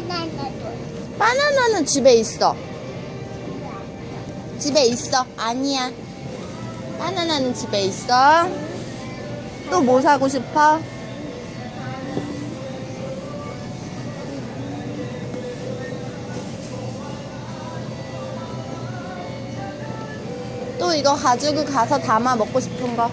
바나나도. 바나나는 집에 있어. 집에 있어. 아니야. 바나나는 집에 있어. 또 뭐 사고 싶어? 또 이거 가지고 가서 담아 먹고 싶은 거.